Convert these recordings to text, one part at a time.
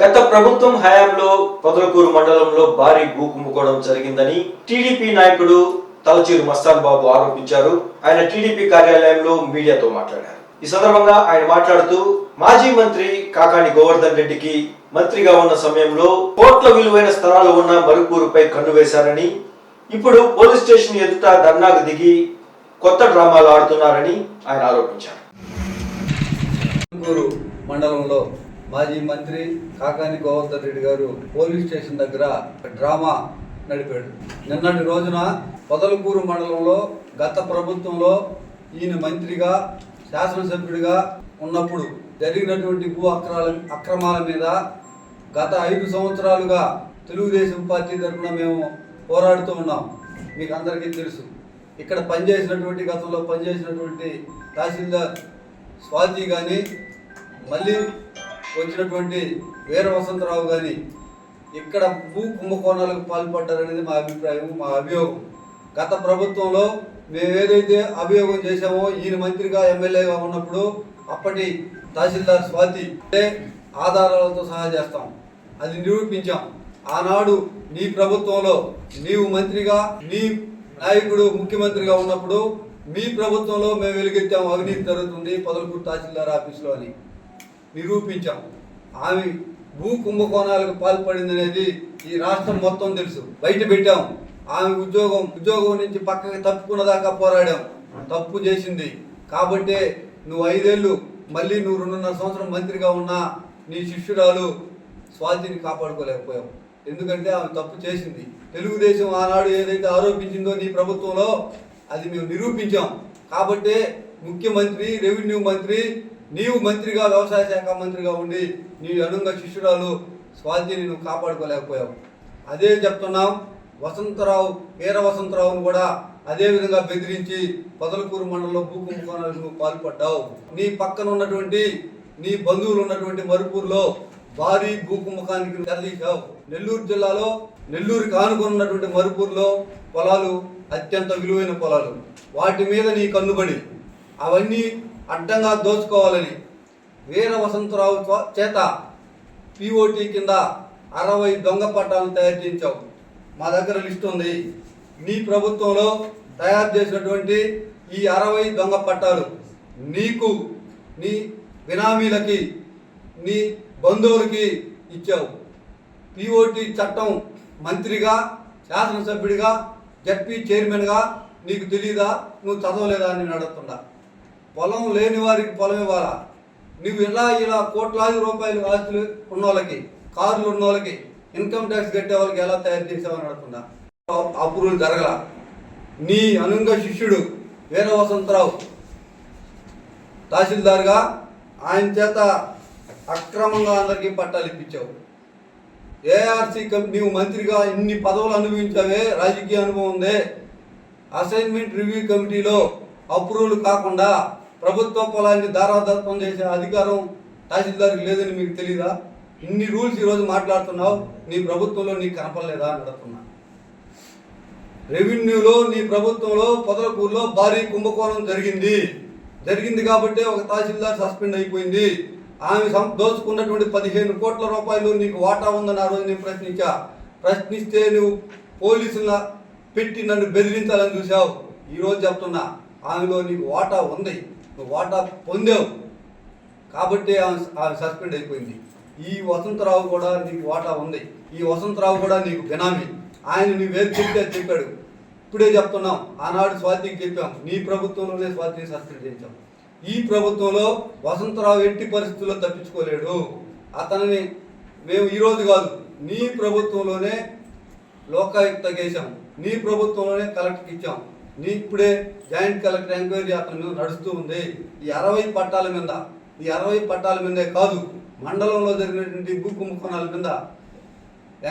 గత ప్రభుత్వం హయాంలో పొదలకూరు మండలంలో భారీ భూ కుంభకోణం జరిగిందని టీడీపీ నాయకుడు తలచూరు మస్తాన్ బాబు ఆరోపించారు. ఆయన టీడీపీ కార్యాలయంలో మీడియాతో మాట్లాడారు. ఈ సందర్భంగా ఆయన మాట్లాడుతూ మాజీ మంత్రి కాకాని గోవర్ధన్ రెడ్డికి మంత్రిగా ఉన్న సమయంలో కోట్ల విలువైన స్థలాలు ఉన్న మరుపూరుపై కన్ను వేశారని ఇప్పుడు పోలీస్ స్టేషన్ ఎదుట ధర్నాకు దిగి కొత్త డ్రామాలు ఆడుతున్నారని ఆయన ఆరోపించారు. మండలంలో మాజీ మంత్రి కాకాని గోవర్ధన్ రెడ్డి గారు పోలీస్ స్టేషన్ దగ్గర డ్రామా నడిపాడు. నిన్నటి రోజున పొదలకూరు మండలంలో గత ప్రభుత్వంలో ఈయన మంత్రిగా శాసనసభ్యుడిగా ఉన్నప్పుడు జరిగినటువంటి భూ అక్రాల అక్రమాల మీద గత ఐదు సంవత్సరాలుగా తెలుగుదేశం పార్టీ తరఫున మేము పోరాడుతూ ఉన్నాం. మీకు అందరికీ తెలుసు. ఇక్కడ పనిచేసినటువంటి గతంలో పనిచేసినటువంటి తహసీల్దార్ స్వాతి కానీ మళ్ళీ వచ్చినటువంటి వీర వసంతరావు కానీ ఇక్కడ భూ కుంభకోణాలకు పాల్పడ్డారనేది మా అభిప్రాయం మా అభియోగం. గత ప్రభుత్వంలో మేము ఏదైతే అభియోగం చేశామో ఈయన మంత్రిగా ఎమ్మెల్యేగా ఉన్నప్పుడు అప్పటి తహసీల్దార్ స్వాతి అంటే ఆధారాలతో సహా చేస్తాం. అది నిరూపించాం. ఆనాడు నీ ప్రభుత్వంలో నీవు మంత్రిగా నీ నాయకుడు ముఖ్యమంత్రిగా ఉన్నప్పుడు మీ ప్రభుత్వంలో మేము వెలుగెత్తాము అవినీతి జరుగుతుంది పొదలకూరు తహసీల్దార్ ఆఫీసులో అని. నిరూపించాం. ఆమె భూ కుంభకోణాలకు పాల్పడింది అనేది ఈ రాష్ట్రం మొత్తం తెలుసు. బయట పెట్టాం. ఆమె ఉద్యోగం ఉద్యోగం నుంచి పక్కకి తప్పుకున్న దాకా పోరాడాం. తప్పు చేసింది. కాబట్టే నువ్వు ఐదేళ్ళు మళ్ళీ నువ్వు రెండున్నర సంవత్సరం మంత్రిగా ఉన్నా నీ శిష్యురాలు స్వాతిని కాపాడుకోలేకపోయావు. ఎందుకంటే ఆమె తప్పు చేసింది. తెలుగుదేశం ఆనాడు ఏదైతే ఆరోపించిందో నీ ప్రభుత్వంలో అది మేము నిరూపించాం. కాబట్టే ముఖ్యమంత్రి రెవెన్యూ మంత్రి నీవు మంత్రిగా వ్యవసాయ శాఖ మంత్రిగా ఉండి నీ అనుంగ శిష్యురాలు స్వాతిని నువ్వు కాపాడుకోలేకపోయావు. అదే చెప్తున్నాం వసంతరావు వీర వసంతరావును కూడా అదే విధంగా బెదిరించి పొదలకూరు మండలంలో భూకుంభకోణాలకు పాల్పడ్డావు. నీ పక్కన ఉన్నటువంటి నీ బంధువులు ఉన్నటువంటి మరుపూర్లో భారీ భూకుంభకానికి తెరదీశావు. నెల్లూరు జిల్లాలో నెల్లూరుకి ఆనుకుని ఉన్నటువంటి పొలాలు అత్యంత విలువైన పొలాలు. వాటి మీద నీ కన్నుబడి అవన్నీ అడ్డంగా దోచుకోవాలని వీర వసంతరావు చేత పిఓటి కింద అరవై దొంగ పట్టాలను తయారు చేయించావు. మా దగ్గర లిస్ట్ ఉంది. నీ ప్రభుత్వంలో తయారు చేసినటువంటి ఈ అరవై దొంగ పట్టాలు నీకు నీ బినామీలకి నీ బంధువులకి ఇచ్చావు. పిఓటి చట్టం మంత్రిగా శాసనసభ్యుడిగా జడ్పీ చైర్మన్గా నీకు తెలియదా నువ్వు చదవలేదా అని నేను పొలం లేని వారికి పొలం ఇవ్వాలా? నువ్వు ఇలా ఇలా కోట్లాది రూపాయలు ఆస్తులు ఉన్న వాళ్ళకి కార్లు ఉన్న వాళ్ళకి ఇన్కమ్ ట్యాక్స్ కట్టే వాళ్ళకి ఎలా తయారు చేసావని అడుగుతున్నా. అప్రూవల్ జరగల. నీ అనుంగ శిష్యుడు వీర వసంతరావు తహసీల్దార్గా ఆయన చేత అక్రమంగా అందరికీ పట్టాలు ఇప్పించావు. ఏఆర్సీ నీవు మంత్రిగా ఇన్ని పదవులు అనుభవించావే రాజకీయ అనుభవం ఉందే. అసైన్మెంట్ రివ్యూ కమిటీలో అప్రూవల్ కాకుండా ప్రభుత్వ పొలాన్ని దారాదత్వం చేసే అధికారం తహసీల్దార్కి లేదని మీకు తెలీదా? ఇన్ని రూల్స్ ఈరోజు మాట్లాడుతున్నావు నీ ప్రభుత్వంలో నీకు కనపడలేదా అని అడుగుతున్నా. రెవెన్యూలో నీ ప్రభుత్వంలో పొదలకూరులో భారీ కుంభకోణం జరిగింది. జరిగింది కాబట్టి ఒక తహసీల్దార్ సస్పెండ్ అయిపోయింది. ఆమె సం- దోచుకున్నటువంటి పదిహేను కోట్ల రూపాయలు నీకు వాటా ఉందని ఆ రోజు నేను ప్రశ్నించా. ప్రశ్నిస్తే నువ్వు పోలీసుల పెట్టి నన్ను బెదిరించాలని చూసావు ఈరోజు చెప్తున్నా ఆమెలో నీకు వాటా ఉంది. నువ్వు వాటా పొందావు. కాబట్టి ఆమె ఆమె సస్పెండ్ అయిపోయింది. ఈ వసంతరావు కూడా నీకు వాటా ఉంది. ఈ వసంతరావు కూడా నీకు బినామీ ఆయన నువ్వేది చెప్తే చెప్పాడు. ఇప్పుడే చెప్తున్నాం. ఆనాడు స్వాతికి చెప్పాం. నీ ప్రభుత్వంలోనే స్వాతిని సస్పెండ్ చేయించాం. ఈ ప్రభుత్వంలో వసంతరావు ఎట్టి పరిస్థితుల్లో తప్పించుకోలేడు. అతనిని మేము ఈరోజు కాదు నీ ప్రభుత్వంలోనే లోకాయుక్త కేసాం నీ ప్రభుత్వంలోనే కలెక్టర్కి ఇచ్చాం. నీ ఇప్పుడే జాయింట్ కలెక్టర్ ఎంక్వైరీ అతని మీద నడుస్తూ ఉంది. ఈ అరవై పట్టాల మీద ఈ అరవై పట్టాల మీదే కాదు మండలంలో జరిగినటువంటి భూ కుంభకోణాల మీద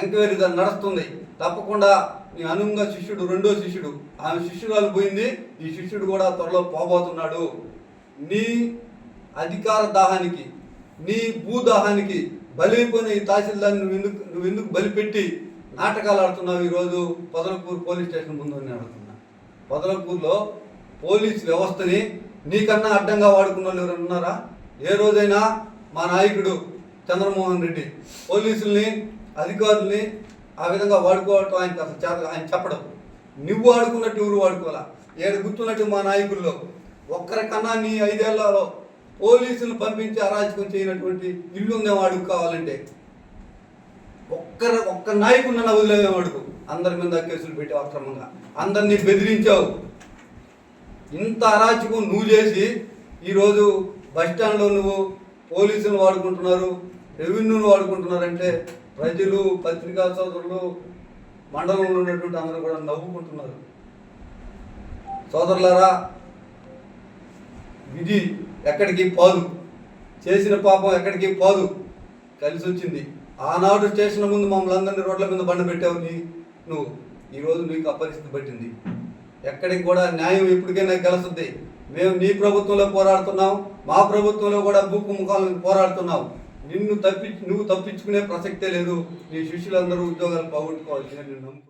ఎంక్వైరీ దాన్ని నడుస్తుంది. తప్పకుండా నీ అనుంగ శిష్యుడు రెండో శిష్యుడు ఆమె శిష్యురాలు పోయింది ఈ శిష్యుడు కూడా త్వరలో పోబోతున్నాడు. నీ అధికార దాహానికి నీ భూదాహానికి బలైపోయిన ఈ తహసీల్దార్ నువ్వు ఎందుకు నువ్వు ఎందుకు బలిపెట్టి నాటకాలు ఆడుతున్నావు ఈరోజు? పొదలకూరు పోలీస్ స్టేషన్ ముందు అని పొదలకూరులో పోలీస్ వ్యవస్థని నీకన్నా అడ్డంగా వాడుకున్న వాళ్ళు ఎవరైనా ఉన్నారా? ఏ రోజైనా మా నాయకుడు చంద్రమోహన్ రెడ్డి పోలీసుల్ని అధికారుల్ని ఆ విధంగా వాడుకోవటం ఆయనకి అసలు చేత ఆయన చెప్పడం నువ్వు వాడుకున్నట్టు ఎవరు వాడుకోవాలా? ఏడు గుర్తున్నట్టు మా నాయకుల్లో ఒక్కరికన్నా నీ ఐదేళ్ళలో పోలీసులు పంపించి అరాచకం చేయనటువంటి ఇల్లు ఉందేమో అడుగు కావాలంటే? ఒక్కరు ఒక్క నాయకున్న వదిలేవాడుకు అందరి మీద కేసులు పెట్టావు అక్రమంగా. అందరినీ బెదిరించావు. ఇంత అరాచకం నువ్వు చేసి ఈరోజు బస్ స్టాండ్లో నువ్వు పోలీసులు వాడుకుంటున్నారు రెవెన్యూను వాడుకుంటున్నారంటే ప్రజలు పత్రికా సోదరులు మండలంలో ఉన్నటువంటి అందరూ కూడా నవ్వుకుంటున్నారు. సోదరులారా విధి ఎక్కడికి పోదు? చేసిన పాపం ఎక్కడికి పోదు? కలిసి వచ్చింది ఆనాడు స్టేషన్ ముందు మమ్మల్ని అందరినీ రోడ్ల మీద బండ పెట్టావు నీ నువ్వు ఈరోజు నీకు ఆ పరిస్థితి పట్టింది. ఎక్కడికి కూడా న్యాయం ఎప్పటికైనా గెలుస్తుంది. మేము నీ ప్రభుత్వంలో పోరాడుతున్నాం మా ప్రభుత్వంలో కూడా భూకుంభకాలను పోరాడుతున్నాం. నిన్ను తప్పి నువ్వు తప్పించుకునే ప్రసక్తే లేదు. నీ శిష్యులందరూ ఉద్యోగాలు పోగొట్టుకోవాల్సిందని నేను నమ్ము